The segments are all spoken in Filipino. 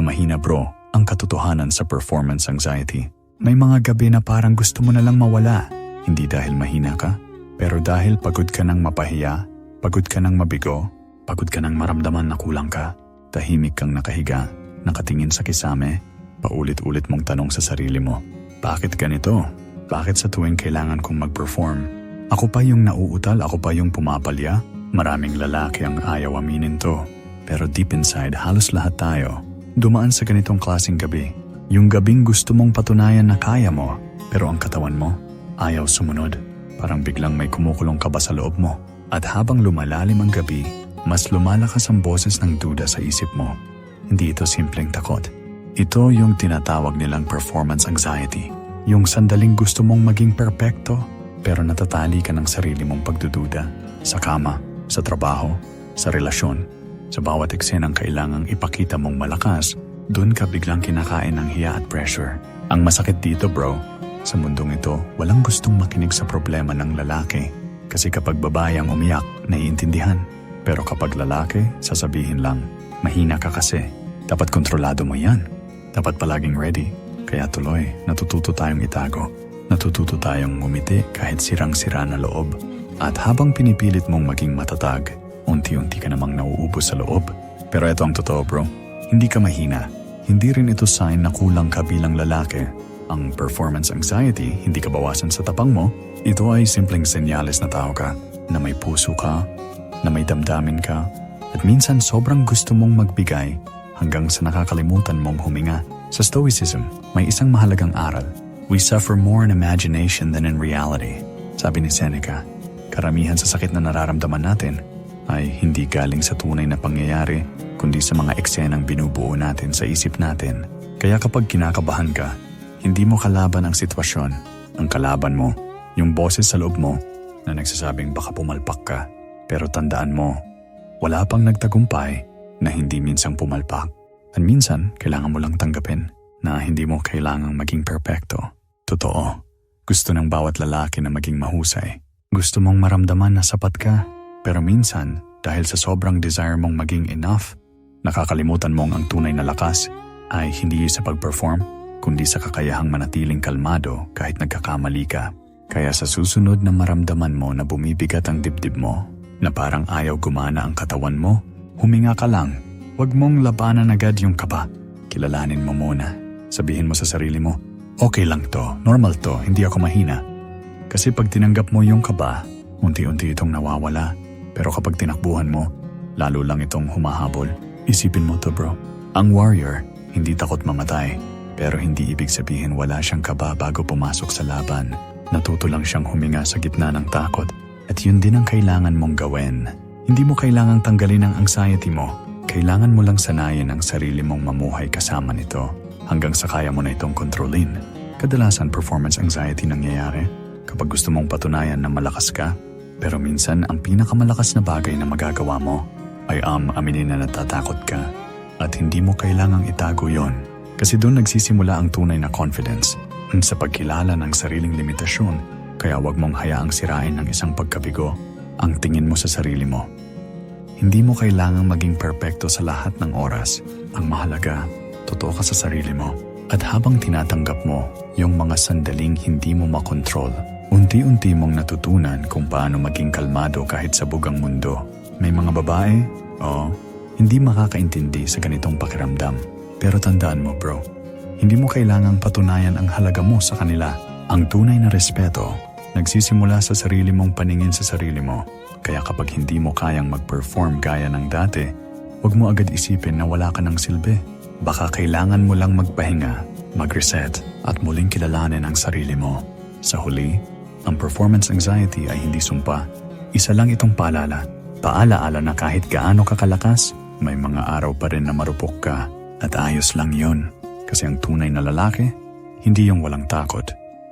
ka mahina bro, ang katotohanan sa performance anxiety. May mga gabi na parang gusto mo na lang mawala. Hindi dahil mahina ka, pero dahil pagod ka ng mapahiya, pagod ka ng mabigo, pagod ka ng maramdaman na kulang ka. Tahimik kang nakahiga, nakatingin sa kisame, paulit-ulit mong tanong sa sarili mo, bakit ganito? Bakit sa tuwing kailangan kong mag-perform? Ako pa yung nauutal, ako pa yung pumapalya? Maraming lalaki ang ayaw aminin to. Pero deep inside, halos lahat tayo. Dumaan sa ganitong klaseng gabi. Yung gabing gusto mong patunayan na kaya mo, pero ang katawan mo, ayaw sumunod. Parang biglang may kumukulong kaba sa loob mo. At habang lumalalim ang gabi, mas lumalakas ang boses ng duda sa isip mo. Hindi ito simpleng takot. Ito yung tinatawag nilang performance anxiety. Yung sandaling gusto mong maging perpekto, pero natatali ka ng sarili mong pagdududa. Sa kama, sa trabaho, sa relasyon, sa bawat eksenang kailangang ipakita mong malakas, doon ka biglang kinakain ng hiya at pressure. Ang masakit dito bro, sa mundong ito, walang gustong makinig sa problema ng lalaki. Kasi kapag babae ang umiyak, naiintindihan. Pero kapag lalaki, sasabihin lang, mahina ka kasi. Dapat kontrolado mo yan. Dapat palaging ready. Kaya tuloy, natututo tayong itago. Natututo tayong ngumiti kahit sirang-sira na loob. At habang pinipilit mong maging matatag, unti-unti ka namang nauubos sa loob. Pero ito ang totoo bro, hindi ka mahina. Hindi rin ito sign na kulang ka bilang lalaki. Ang performance anxiety, hindi ka bawasan sa tapang mo. Ito ay simpleng senyales na tao ka, na may puso ka, na may damdamin ka, at minsan sobrang gusto mong magbigay hanggang sa nakakalimutan mong huminga. Sa Stoicism, may isang mahalagang aral. We suffer more in imagination than in reality. Sabi ni Seneca, karamihan sa sakit na nararamdaman natin ay hindi galing sa tunay na pangyayari kundi sa mga eksenang binubuo natin sa isip natin. Kaya kapag kinakabahan ka, hindi mo kalaban ang sitwasyon. Ang kalaban mo, yung boses sa loob mo na nagsasabing baka pumalpak ka. Pero tandaan mo, wala pang nagtagumpay na hindi minsang pumalpak. At minsan, kailangan mo lang tanggapin na hindi mo kailangang maging perpekto. Totoo, gusto ng bawat lalaki na maging mahusay. Gusto mong maramdaman na sapat ka pero minsan, dahil sa sobrang desire mong maging enough, nakakalimutan mong ang tunay na lakas ay hindi sa pag-perform, kundi sa kakayahang manatiling kalmado kahit nagkakamali ka. Kaya sa susunod na maramdaman mo na bumibigat ang dibdib mo, na parang ayaw gumana ang katawan mo, huminga ka lang. Huwag mong labanan agad yung kaba. Kilalanin mo muna. Sabihin mo sa sarili mo, okay lang to, normal to, hindi ako mahina. Kasi pag tinanggap mo yung kaba, unti-unti itong nawawala pero kapag tinakbuhan mo, lalo lang itong humahabol. Isipin mo to bro. Ang warrior, hindi takot mamatay. Pero hindi ibig sabihin wala siyang kaba bago pumasok sa laban. Natuto lang siyang huminga sa gitna ng takot. At yun din ang kailangan mong gawin. Hindi mo kailangang tanggalin ang anxiety mo. Kailangan mo lang sanayin ang sarili mong mamuhay kasama nito hanggang sa kaya mo na itong kontrolin. Kadalasan performance anxiety nangyayari kapag gusto mong patunayan na malakas ka pero minsan ang pinakamalakas na bagay na magagawa mo ay am aminin na natatakot ka at hindi mo kailangang itago yon kasi doon nagsisimula ang tunay na confidence sa pagkilala ng sariling limitasyon kaya wag mong hayaang sirain ng isang pagkabigo ang tingin mo sa sarili mo. Hindi mo kailangang maging perpekto sa lahat ng oras. Ang mahalaga, totoo ka sa sarili mo. At habang tinatanggap mo yung mga sandaling hindi mo makontrol, Unti-unti mong natutunan kung paano maging kalmado kahit sa bugang mundo. May mga babae, oo, hindi makakaintindi sa ganitong pakiramdam. Pero tandaan mo bro, hindi mo kailangang patunayan ang halaga mo sa kanila. Ang tunay na respeto, nagsisimula sa sarili mong paningin sa sarili mo. Kaya kapag hindi mo kayang mag-perform gaya ng dati, huwag mo agad isipin na wala ka ng silbi. Baka kailangan mo lang magpahinga, mag-reset, at muling kilalanin ang sarili mo. Sa huli, ang performance anxiety ay hindi sumpa. Isa lang itong paalala. Paalaala na kahit gaano kakalakas, may mga araw pa rin na marupok ka at ayos lang yon. Kasi ang tunay na lalaki, hindi yung walang takot,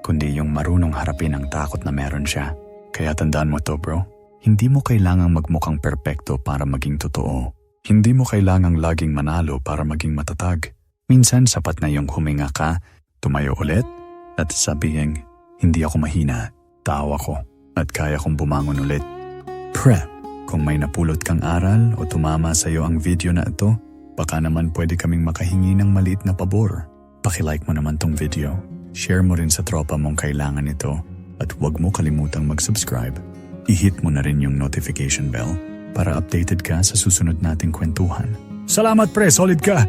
kundi yung marunong harapin ang takot na meron siya. Kaya tandaan mo to bro, hindi mo kailangang magmukhang perpekto para maging totoo. Hindi mo kailangang laging manalo para maging matatag. Minsan sapat na yung huminga ka, tumayo ulit, at sabihin, hindi ako mahina, tao ako at kaya kong bumangon ulit. Prep! Kung may napulot kang aral o tumama sa iyo ang video na ito, Baka naman pwede kaming makahingi ng maliit na pabor. Pakilike mo naman tong video. Share mo rin sa tropa mong kailangan ito. At huwag mo kalimutang mag-subscribe. I-hit mo na rin yung notification bell para updated ka sa susunod nating kwentuhan. Salamat pre, solid ka!